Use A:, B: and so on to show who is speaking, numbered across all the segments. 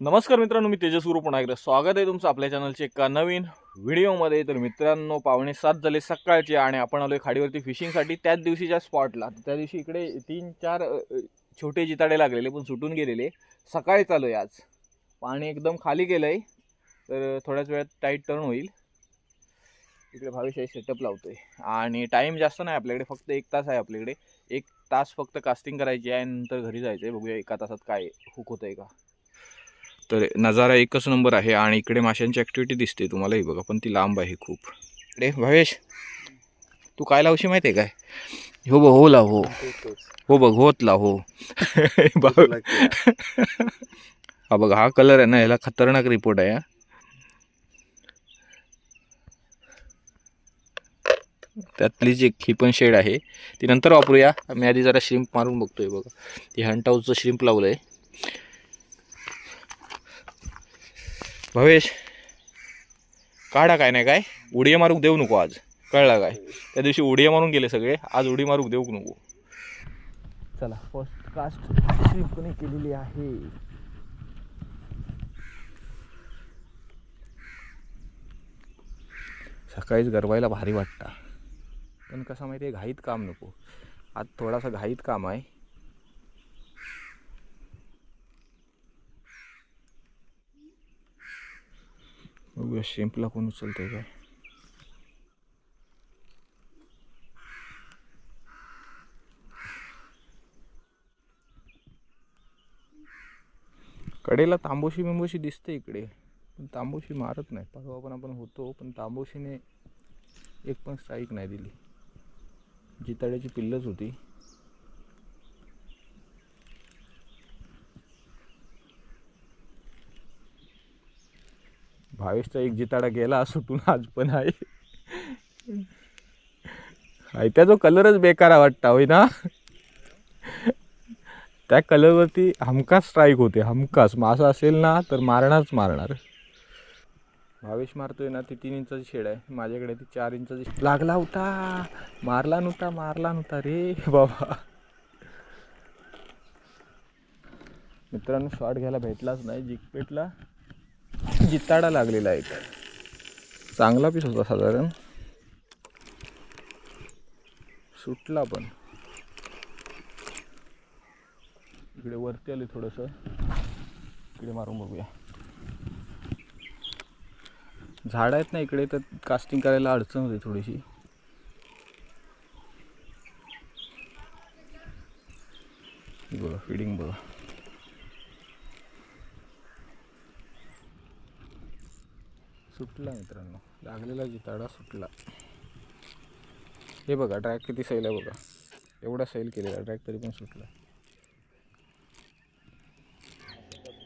A: नमस्कार मित्रांनो मी तेजस गुरु पुन्हा स्वागत आहे तुमचं आपल्या चॅनलचे एका नवीन व्हिडिओमध्ये. तर मित्रांनो पावणे सात झाले सकाळचे आणि आपण आलोय खाडीवरती फिशिंगसाठी त्याच दिवशीच्या स्पॉटला त्या दिवशी इकडे तीन चार छोटे जिताडे लागलेले पण सुटून गेलेले. सकाळी चालू आहे आज. पाणी एकदम खाली गेलं आहे तर थोड्याच वेळात टाईट टर्न होईल. इकडे भावेश आहे सेटअप आहे आणि टाईम जास्त नाही आपल्याकडे फक्त एक तास आहे आपल्याकडे. एक तास फक्त कास्टिंग करायची आहे नंतर घरी जायचं आहे बघूया एका तासात काय हुक होतं आहे का. तर नजारा एकच नंबर आहे आणि इकडे माशांची ॲक्टिव्हिटी दिसते तुम्हालाही बघा पण ती लांब आहे खूप. इकडे भावेश तू काय लावशी माहिती आहे काय? हो बघ हो लाव हो. हो बघ होत लाव हो. हा बघा हा कलर आहे ना ह्याला खतरनाक रिपोर्ट आहे हा. त्यातली जी ही पण शेड आहे. ती नंतर वापरूया. मी आधी जरा श्रिंप मारून बघतोय बघा. ती हंटाऊचं श्रिंप लावलं आहे भवेश काढा काय नाही काय? उडी मारूक देऊ नको आज. कळला काय? त्या दिवशी उडी मारून गेले सगळे आज उडी मारूक देऊ नको. चला फर्स्ट कास्ट केलेली आहे. सकाळीच गरवायला भारी वाटतं. पण कसं माहिती आहे घाईत काम नको. आज थोडासा घाईत काम आहे. बघूया शेंपला कोण उचलतंय काय कडेला तांबोशी बिंबोशी दिसते इकडे. पण तांबोशी मारत नाही. परवा पण आपण होतो पण तांबोशीने एक पण स्ट्राईक नाही दिली. जिताड्याची पिल्लच होती. भावेशचा एक जिताडा गेला सुटून आज पण आहे. आयत्या त्याचा कलरच बेकार वाटता होय ना? त्या कलरवरती हमखास स्ट्राईक होते हमखास. मासा असेल ना तर मारणारच मारणार. भावेश मारतोय ना ती तीन इंचाची शेड आहे. माझ्याकडे ती चार इंचाची लागला होता मारला नव्हता मारला नव्हता रे बाबा. मित्रांनो शॉट घ्यायला भेटलाच नाही जिक पेटला जिताडा लागलेला आहे. चांगला पीस होता साधारण. सुटला पण. इकडे वरती आले थोडंसं. इकडे मारून बघूया. झाड आहेत ना इकडे तर कास्टिंग करायला अडचण होते थोडीशी. बघा फिडिंग बघा. सुटला मित्रांनो. लागलेला जिताडा सुटला. हे बघा ट्रॅक किती सैल आहे बघा. एवढा सैल केलेला ट्रॅक तरी पण सुटला.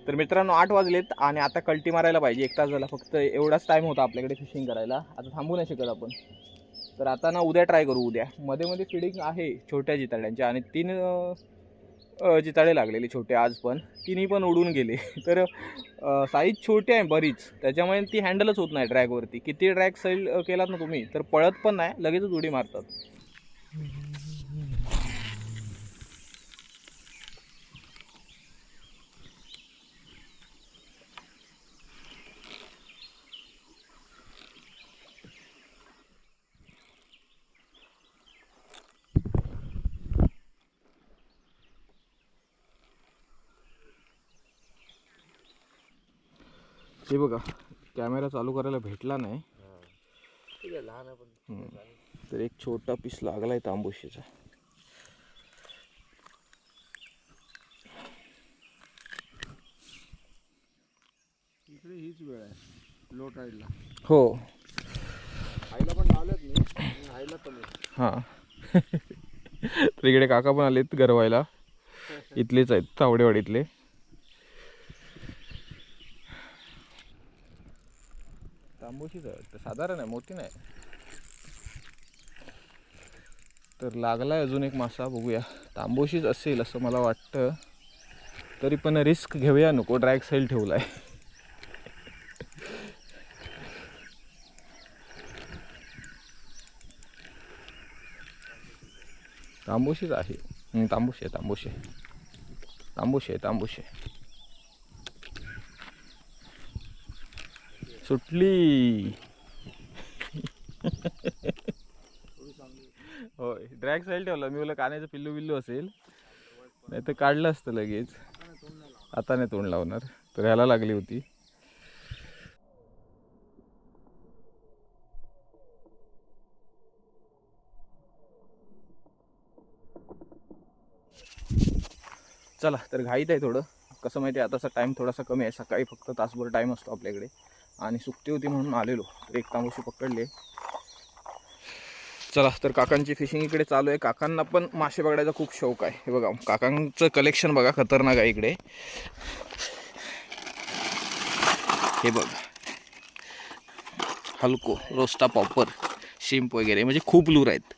A: तर मित्रांनो आठ वाजलेत आणि आता कल्टी मारायला पाहिजे. एक तास झाला फक्त एवढाच टाईम होता आपल्याकडे फिशिंग करायला. आता थांबू नाही शकत आपण. तर आता ना उद्या ट्राय करू उद्या. मध्ये मध्ये फिडिंग आहे छोट्या जिताड्यांच्या आणि तीन जिताडे लागलेले छोटे आज पण तिन्ही पण उडून गेले. तर साईज छोटी आहे बरीच. त्याच्यामुळे ती हँडलच होत नाही ट्रॅकवरती किती ट्रॅक सैल केलात ना तुम्ही तर पळत पण नाही लगेचच उडी मारतात. हे बघा कॅमेरा चालू करायला भेटला नाही. हम्म. तर एक छोटा पीस लागलाय तांबूशीचा.
B: इकडे हीच वेळ आहे लो टाईडला
A: हो.
B: आईला पण लावलेत मी आईला पण आहे.
A: हां. तर इकडे काका पण आलेत गरवायला इथलेच आहेत तावडेवाडीतले. तांबूशीच आहे. साधारण आहे मोठी नाही. तर लागलाय अजून एक मासा बघूया. तांबूशीच असेल असं मला वाटतं. तरी पण रिस्क घेऊया नको ड्रॅग सेल ठेवलाय. तांबूशीच आहे. तांबूशी आहे तांबूशी आहे. तांबूशी आहे तांबूशी सुटली. होय ड्रॅग साईल ठेवला. मी बोला कानाचं पिल्लू बिल्लू असेल. नाही तर काढलं असतं लगेच. आता नाही तोंड लावणार. तर ह्याला लागली होती. चला तर घाईत आहे थोडं. कसं माहिती आहे आताचा टाईम थोडासा कमी आहे. सकाळी फक्त तासभर टाईम असतो आपल्याकडे. आणि सुट्टी होती म्हणून आलेलो. तर एक तांबूशी पकडले. चला तर काकांची फिशिंग इकडे चालू आहे. काकांना पण मासे पकडायचा खूप शौक आहे. हे बघा काकांचं कलेक्शन बघा खतरनाक आहे इकडे. हे बघ. हलको रोस्टा पॉपर शिंप वगैरे म्हणजे खूप लूर आहेत.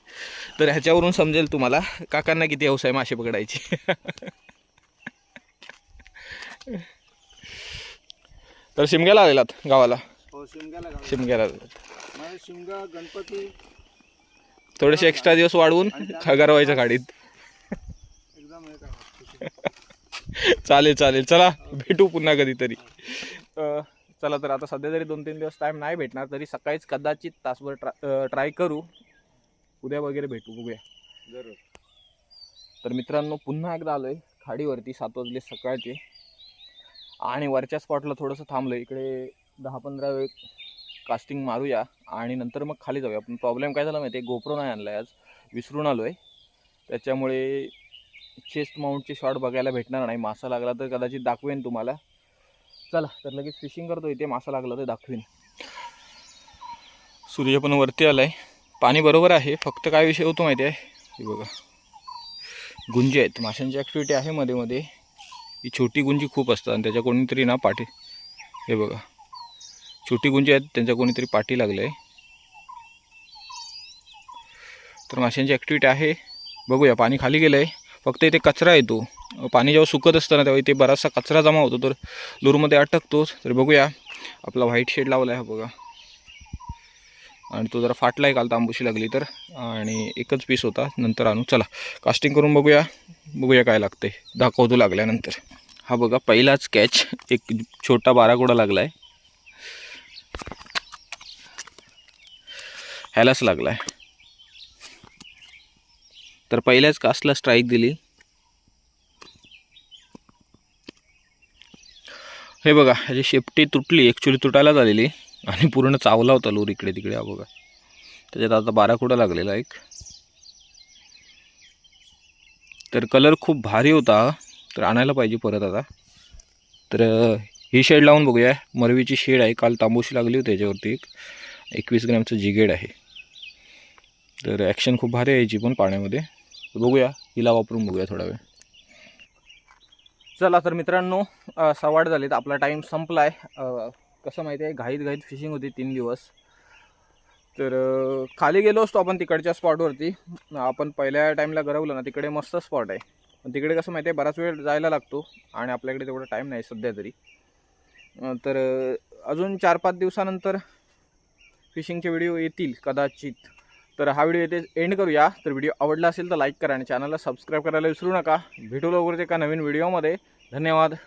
A: तर ह्याच्यावरून समजेल तुम्हाला काकांना किती हौस आहे मासे पकडायची. तर शिमग्याला आलेलात गावाला.
B: हो शिमग्याला.
A: शिमग्याला आलेलात
B: शिमगा गणपती.
A: थोडेसे एक्स्ट्रा दिवस वाढवून खगारवायच्या गाडीत.
B: एकदम हे काय
A: चालेल चालेल. चला भेटू पुन्हा कधीतरी. अं, चला तर आता सध्या जरी दोन तीन दिवस टाईम नाही भेटणार तरी सकाळीच कदाचित तासभर ट्रा ट्राय करू. उद्या वगैरे भेटू बघूया.
B: जरूर.
A: तर मित्रांनो पुन्हा एकदा आलोय खाडीवरती सात वाजले सकाळचे. आणि वरच्या स्पॉटला थोडंसं थांबलं इकडे दहा पंधरा वेळ कास्टिंग मारूया आणि नंतर मग खाली जाऊया. पण प्रॉब्लेम काय झाला माहिती आहे? गोप्रो नाही आणला आहे आज. विसरून आलो आहे त्याच्यामुळे चेस्ट माउंटचे शॉट बघायला भेटणार नाही. मासा लागला तर कदाचित दाखवेन तुम्हाला. चला तर लगेच फिशिंग करतो इथे. मासा लागला तर दाखवेन. सूर्य पण वरती आला आहे पाणी बरोबर आहे. फक्त काय विषय होतो माहिती आहे? हे बघा. गुंजी आहेत. माशांची ॲक्टिव्हिटी आहे मध्ये मध्ये. ही छोटी गुंजी खूप असतात आणि त्याच्या कोणीतरी ना पाठी हे बघा. छोटी गुंजी आहेत त्यांच्या कोणीतरी पाठी लागलं आहे तर माशांची ॲक्टिव्हिटी आहे. बघूया पाणी खाली गेलं आहे फक्त इथे कचरा येतो. पाणी जेव्हा सुकत असतं ना तेव्हा इथे बराचसा कचरा जमा होतो तर लूरमध्ये अटकतोच तर बघूया आपला व्हाईट शेड लावला आहे हा बघा. आणि तो जरा फाटला आहे काल तांबूशी लागली तर. आणि एकच पीस होता. नंतर आणू. चला कास्टिंग करून बघूया. बघूया काय लागते दाखवतो लागल्यानंतर. हा बघा पहिलाच कॅच एक छोटा बाराकोडा लागला आहे ह्यालाच लागला आहे तर पहिल्याच कास्टला स्ट्राईक दिली. हे बघा ह्याची शेपटी तुटली ॲक्च्युली तुटायलाच आलेली आणि पूर्ण चावला होता लूर इकडे तिकडे हा बघा. त्याच्यात आता बारा लागलेला एक. तर कलर खूप भारी होता. तर आणायला पाहिजे परत आता. तर ही शेड लावून बघूया. मरवीची शेड आहे. काल तांबूशी लागली होती त्याच्यावरती एक. एकवीस ग्रॅमचं जिगेड आहे. तर ॲक्शन खूप भारी आहे याची पण पाण्यामध्ये. बघूया. हिला वापरून बघूया थोडा वेळ. चला तर मित्रांनो सवाड झालीत. आपला टाईम संपला आहे कसं माहिती आहे घाईत घाईत फिशिंग होती तीन दिवस. तर खाली गेलो असतो आपण तिकडच्या स्पॉटवरती आपण पहिल्या टाईमला गरवलं ना तिकडे मस्त स्पॉट आहे. पण तिकडे कसं माहिती आहे बराच वेळ जायला लागतो आणि आपल्याकडे तेवढा टाईम नाही सध्या तरी. तर अजून चार पाच दिवसानंतर फिशिंगचे व्हिडिओ येतील कदाचित. तर हा व्हिडिओ येथे एंड करूया. तर व्हिडिओ आवडला असेल तर लाईक करा आणि चॅनलला सबस्क्राईब करायला विसरू नका. भेटू लवकरच एका नवीन व्हिडिओमध्ये धन्यवाद.